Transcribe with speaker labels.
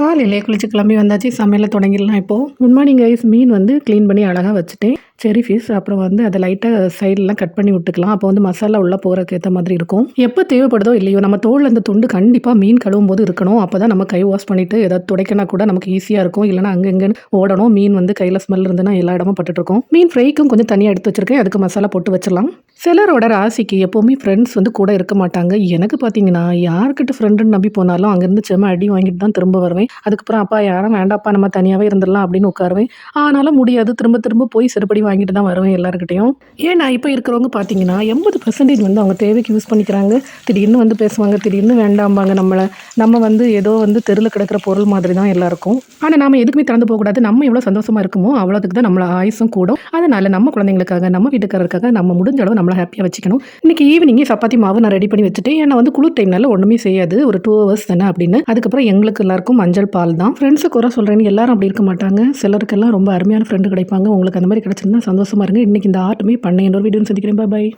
Speaker 1: காலையிலே குளிச்சு கிளம்பி வந்தாச்சு. சமையலை தொடங்கிடலாம் இப்போது குட் மார்னிங் கைஸ் மீன் வந்து க்ளீன் பண்ணி அழகாக வச்சுட்டேன். செரி ஃபிஷ் அப்புறம் வந்து அதை லைட்டாக சைட்லாம் கட் பண்ணி விட்டுக்கலாம். அப்போ வந்து மசாலா உள்ளே போகிறதுக்கு ஏற்ற மாதிரி இருக்கும். எப்போ தேவைப்படுதோ இல்லையோ நம்ம தோல் அந்த துண்டு கண்டிப்பாக மீன் கழுவும் போது இருக்கணும். அப்போ தான் நம்ம கை வாஷ் பண்ணிவிட்டு ஏதாவது துடைக்கினா கூட நமக்கு ஈஸியாக இருக்கும். இல்லைனா அங்கே ஓடணும். மீன் வந்து கையில் ஸ்மெல் இருந்துன்னா எல்லா இடமும் பட்டுட்டு மீன் ஃப்ரைக்கும் கொஞ்சம் தனியாக எடுத்து வச்சிருக்கேன். அதுக்கு மசாலா போட்டு வச்சிடலாம். சிலரோட ராசிக்கு எப்போவுமே ஃப்ரெண்ட்ஸ் வந்து கூட இருக்க மாட்டாங்க. எனக்கு பார்த்தீங்கன்னா யார்கிட்ட ஃப்ரெண்டுன்னு நம்பி போனாலும் அங்கேருந்து செம்ம அடி வாங்கிட்டு தான் திரும்ப வருவேன். அதுக்கப்புறம் அப்பா யாரும் வேண்டாப்பா நம்ம தனியாகவே இருந்துடலாம் அப்படின்னு உட்காருவேன். ஆனாலும் முடியாது. திரும்ப திரும்ப போய் சிறுபடி வாங்கிட்டு தான் வருவேன் எல்லாருக்கிட்டையும் ஏன்னா இப்போ இருக்கிறவங்க பார்த்தீங்கன்னா எண்பது பர்சன்டேஜ் வந்து அவங்க தேவைக்கு யூஸ் பண்ணிக்கிறாங்க. திடீர்னு வந்து பேசுவாங்க திடீர்னு வேண்டாம்பாங்க நம்மளை. நம்ம வந்து ஏதோ வந்து தெருவில் கிடக்கிற பொருள் மாதிரி தான் எல்லாருக்கும். ஆனால் நம்ம எதுக்குமே திறந்து போகக்கூடாது நம்ம எவ்வளோ சந்தோஷமாக இருக்குமோ அவ்வளோதுக்கு தான் நம்மளோட ஆயுசும் கூடும். அதனால் நம்ம குழந்தைங்களுக்காக நம்ம வீட்டுக்காரருக்காக நம்ம முடிஞ்ச அளவு நம்மளை ஹாப்பியாக வச்சுக்கணும். இன்றைக்கி ஈவினிங்கே சப்பாத்தி மாவு நான் ரெடி பண்ணி வச்சுட்டேன். ஏன்னா வந்து குளிர் டைம்னால ஒன்றுமே செய்யாது. ஒரு டூ ஹவர்ஸ் தானே அப்படின்னு. அதுக்கப்புறம் எங்களுக்கு எல்லாருக்கும் மஞ்சள் பால் தான். ஃப்ரெண்ட்ஸுக்கு குறை சொல்கிறேன்னு எல்லாரும் அப்படி இருக்க மாட்டாங்க. சிலருக்கெல்லாம் ரொம்ப அருமையான ஃப்ரெண்டு கிடைப்பாங்க. உங்களுக்கு அந்த மாதிரி கிடச்சிருந்தா சந்தோஷமா இருங்க. இன்றைக்கி இந்த ஆர்ட்டுமே பண்ணேன் இன்னொரு வீடியோன்னு சந்திக்கிறேன். பாய்